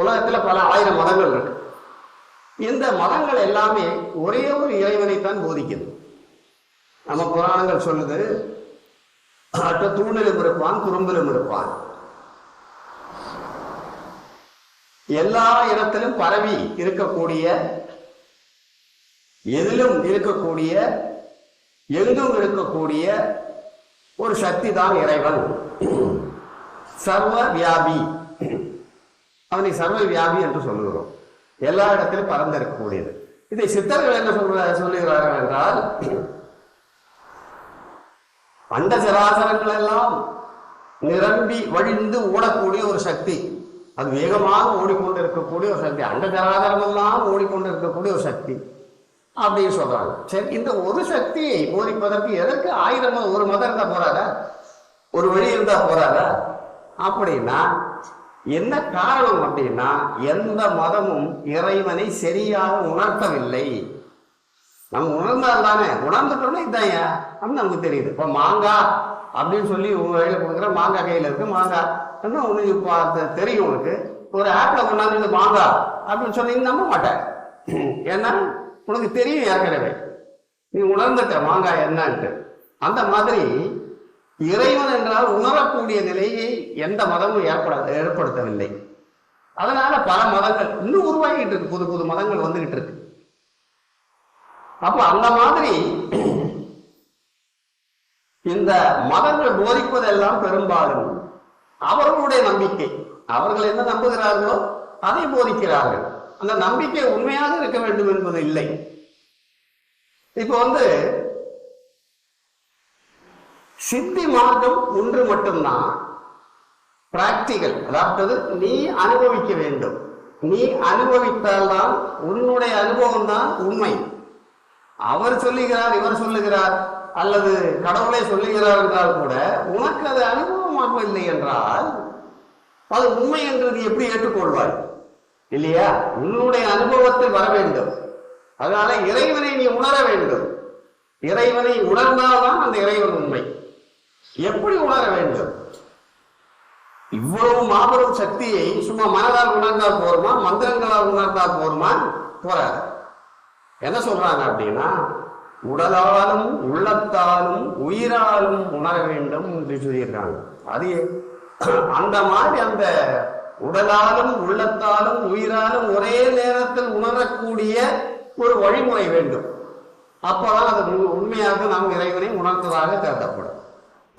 உலகத்துல பல ஆயிரம் மதங்கள் இருக்கு. இந்த மதங்கள் எல்லாமே ஒரே ஒரு இறைவனைத்தான் போதிக்குது. நம்ம புராணங்கள் சொல்லுது அட்ட தூணிலும் இருப்பான் குறும்பிலும் இருப்பான். எல்லா இடத்திலும் பரவி இருக்கக்கூடிய எதிலும் இருக்கக்கூடிய எங்கும் இருக்கக்கூடிய ஒரு சக்தி தான் இறைவன். சர்வ வியாபி. அவனை சர்வ வியாபி என்று சொல்லுகிறோம். எல்லா இடத்திலும் பறந்து இருக்கக்கூடியது இதை சித்தர்கள் என்ன சொல்ற சொல்லுகிறார்கள் என்றால் அண்ட சராசரங்கள் எல்லாம் நிரம்பி வழிந்து ஓடக்கூடிய ஒரு சக்தி. அது வேகமாக ஓடிக்கொண்டு இருக்கக்கூடிய ஒரு சக்தி. அண்ட சராசரம் எல்லாம் ஓடிக்கொண்டு இருக்கக்கூடிய ஒரு சக்தி. அப்படின்னு சொல்றாங்க. சரி இந்த ஒரு சக்தியை போதிப்பதற்கு எதற்கு ஆயிரம் ஒரு மதம் இருந்தா போறாரா? ஒரு வழி இருந்தா போறாதா அப்படின்னா என்ன காரணம் அப்படின்னா எந்த மதமும் இறைவனை சரியாக உணர்த்தவில்லை. நம்ம உணர்ந்தால் தானே? உணர்ந்துட்டோம்னா இதாயா அப்படின்னு நமக்கு தெரியுது. இப்போ மாங்காய் அப்படின்னு சொல்லி உங்க கையில் கொடுக்குற மாங்காய் கையில் இருக்கு மாங்காய் என்ன உனக்கு இப்போ தெரியும் உனக்கு. ஒரு ஆப்பில் கொண்டாந்து இது மாங்காய் அப்படின்னு சொல்லி நம்ப மாட்டேன். ஏன்னா உனக்கு தெரியும் ஏற்கனவே. நீ உணர்ந்துட்ட மாங்காய் என்னன்ட்டு. அந்த மாதிரி இறைவன் என்றால் உணரக்கூடிய நிலையை எந்த மதமும் ஏற்பட ஏற்படுத்தவில்லை. அதனால பல மதங்கள் இன்னும் உருவாகிட்டு இருக்கு. புது புது மதங்கள் வந்துகிட்டு இருக்கு. அப்ப அந்த மாதிரி இந்த மதங்கள் போதிப்பதெல்லாம் பெரும்பாலும் அவர்களுடைய நம்பிக்கை. அவர்கள் என்ன நம்புகிறார்களோ அதை போதிக்கிறார்கள். அந்த நம்பிக்கை உண்மையாக இருக்க வேண்டும் என்பது இல்லை. இப்போ வந்து சித்தி மார்க்கம் ஒன்று மட்டும்தான். பிராக்டிகல் அதாவது நீ அனுபவிக்க வேண்டும். நீ அனுபவித்தால்தான் உன்னுடைய அனுபவம் தான் உண்மை. அவர் சொல்லுகிறார் இவர் சொல்லுகிறார் அல்லது கடவுளை சொல்லுகிறார் என்றால் கூட உனக்கு அது அனுபவமாக இல்லை என்றால் அது உண்மை என்று நீ எப்படி ஏற்றுக்கொள்வாய்? இல்லையா? உன்னுடைய அனுபவத்தில் வர வேண்டும். அதனால இறைவனை நீ உணர வேண்டும். இறைவனை உணர்ந்தால்தான் அந்த இறைவன் உண்மை. எப்படி உணர வேண்டும்? இவ்வளவு மாபெரும் சக்தியை சும்மா மனதால் உணர்ந்தால் போருமா மந்திரங்களால் உணர்ந்தால் போருமா? போறாரு. என்ன சொல்றாங்க அப்படின்னா உடலாலும் உள்ளத்தாலும் உயிராலும் உணர வேண்டும் என்று சொல்லியிருக்காங்க. அது அந்த மாதிரி அந்த உடலாலும் உள்ளத்தாலும் உயிராலும் ஒரே நேரத்தில் உணரக்கூடிய ஒரு வழிமுறை வேண்டும். அப்பதான் அது உண்மையாக நாம் இறைவனை உணர்ந்ததாக கருதப்படும்.